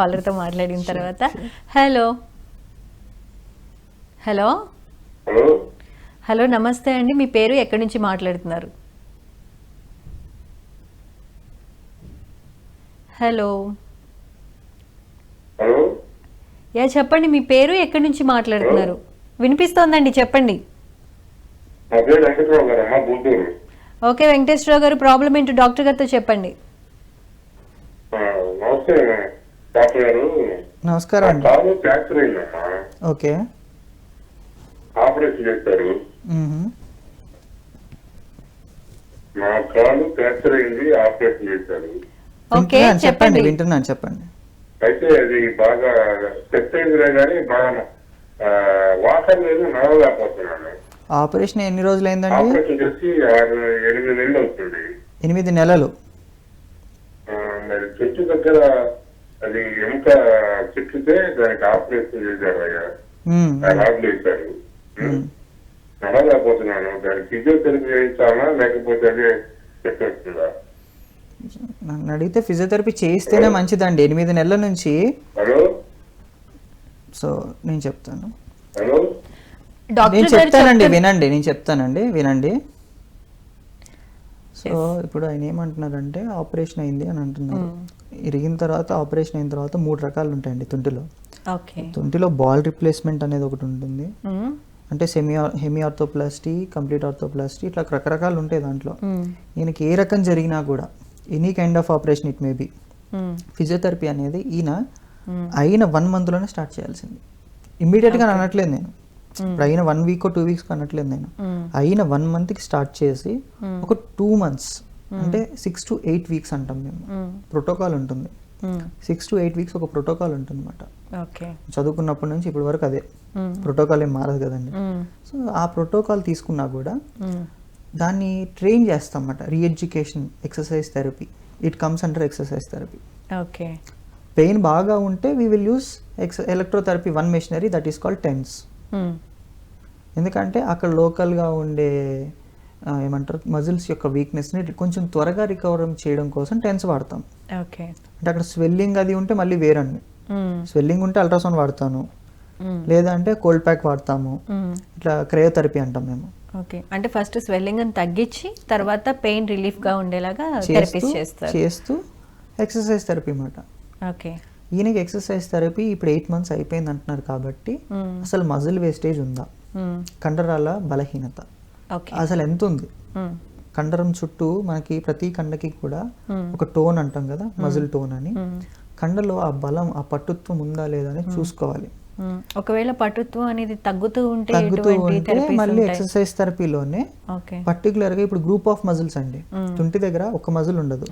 కాలర్తో మాట్లాడిన తర్వాత hello. Hello. Hello. నమస్తే అండి. మీ పేరు ఎక్కడి నుంచి మాట్లాడుతున్నారు? హలో. యా చెప్పండి. మీ పేరు ఎక్కడి నుంచి మాట్లాడుతున్నారు? వినిపిస్తోందండి. చెప్పండి. ఓకే వెంకటేశ్వరరావు గారు ప్రాబ్లం ఏంటో డాక్టర్ గారితో చెప్పండి. ఆ, నమస్తే డాక్టర్ గారు నమస్కారం అండి. కాలు ఫ్రాక్చర్ అయిందమ్మా ఓకే. ఆపరేషన్ చేశారు మ్మ్. నా కాలు ఫ్రాక్చర్ అయింది ఆపరేషన్ చేశారు ఓకే చెప్పండి వింటున్నాను చెప్పండి. అయితే అది బాగా సెట్ అయిందిలే కానీ బాగా ఆ, వాటర్ లేదు నడవలేకపోతున్నాను. ఆపరేషన్ ఎన్ని రోజులు అయిందండి ఆపరేషన్ చేసి ఆరు ఎనిమిది నెలలు అవుతుంది. ఎనిమిది నెలలు. చెట్టు దగ్గర అది ఎముక చెట్టితే దానికి ఆపరేషన్ చేశారు అయ్యా. వేశారు మ్మ్. నడవలేకపోతున్నాను దానికి ఫిజియోథెరపీ చేయించాలా లేకపోతే అదే చెప్పేస్తుందా? నన్ను అడిగితే ఫిజియోథెరపీ చేస్తేనే మంచిదండి. ఎనిమిది నెలల నుంచి. హలో సో నేను చెప్తాను. హలో నేను డాక్టర్ గారు చెప్తానండి వినండి నేను చెప్తానండి వినండి. సో ఇప్పుడు ఆయన ఏమంటున్నారంటే ఆపరేషన్ అయింది అని అంటున్నారు. ఇరిగిన తర్వాత ఆపరేషన్ అయిన తర్వాత మూడు రకాలు ఉంటాయండి తుంటిలో. తుంటిలో బాల్ రిప్లేస్మెంట్ అనేది ఒకటి ఉంటుంది. అంటే semi hemi arthroplasty complete arthroplasty ఇట్లా రకరకాలు ఉంటాయి దాంట్లో. ఈయనకి ఏ రకం జరిగినా కూడా any kind of operation it may be. Physiotherapy అనేది ఈయన. అయిన వన్ మంత్లోనే స్టార్ట్ చేయాల్సింది. ఇమ్మీడియట్గా అనట్లేదు నేను. ఇప్పుడు అయిన వన్ వీక్ టూ వీక్స్ అనట్లేదు నేను. అయిన వన్ మంత్కి స్టార్ట్ చేసి ఒక టూ మంత్స్ అంటే సిక్స్ టు ఎయిట్ వీక్స్ అంటాం మేము. ప్రోటోకాల్ ఉంటుంది. సిక్స్ టు ఎయిట్ వీక్స్ ఒక ప్రోటోకాల్ ఉంటుంది అనమాట ఓకే చదువుకున్నప్పటి నుంచి ఇప్పటి వరకు అదే. ప్రోటోకాల్ ఏం మారదు కదండి. సో ఆ ప్రోటోకాల్ తీసుకున్నా కూడా. దాన్ని ట్రైన్ చేస్తాం అన్నమాట reeducation exercise therapy it comes under exercise therapy okay pain బాగా ఉంటే we will use ex electrotherapy one machinery that is called TENS. ఎందుకంటే అక్కడ లోకల్గా ఉండే ఏమంటారు మజిల్స్ యొక్క వీక్నెస్ని కొంచెం త్వరగా రికవర్ చేయడం కోసం టెన్స్ వాడతాం. ఓకే. అంటే అక్కడ స్వెల్లింగ్ అది ఉంటే మళ్ళీ వేరండి. స్వెల్లింగ్ ఉంటే అల్ట్రాసౌండ్ వాడతాను. మ్మ్. లేదా అంటే కోల్డ్ ప్యాక్ వాడతాము. ఇట్లా క్రయోథెరపీ అంటాం మేము. ఓకే. అంటే ఫస్ట్ స్వెల్లింగ్ అని తగ్గించి తర్వాత పెయిన్ రిలీఫ్గా ఉండేలాగా థెరపీస్ చేస్తారు. చేస్తూ ఎక్సర్సైజ్ థెరపీ అన్నమాట. ఓకే. ఈయనకి ఎక్సర్సైజ్ థెరపీ ఇప్పుడు ఎయిట్ మంత్స్ అయిపోయింది అంటున్నారు కాబట్టి. అసలు మజిల్ వేస్టేజ్ ఉందా. కండరాల బలహీనత. అసలు ఎంత ఉంది. కండరం చుట్టూ మనకి ప్రతి కండకి కూడా. ఒక టోన్ అంటాం కదా మజిల్ టోన్ అని. కండలో ఆ బలం ఆ పట్టుత్వం ఉందా లేదా అని చూసుకోవాలి. ఒకవేళ పటుత్వం అనేది తగ్గుతూ ఉంటే తగ్గుతూ ఉంటే మళ్ళీ ఎక్సర్సైజ్ థెరపీలోనే ఓకే. పర్టికులర్గా ఇప్పుడు గ్రూప్ ఆఫ్ మజిల్స్ అండి. తుంటి దగ్గర ఒక మజిల్ ఉండదు.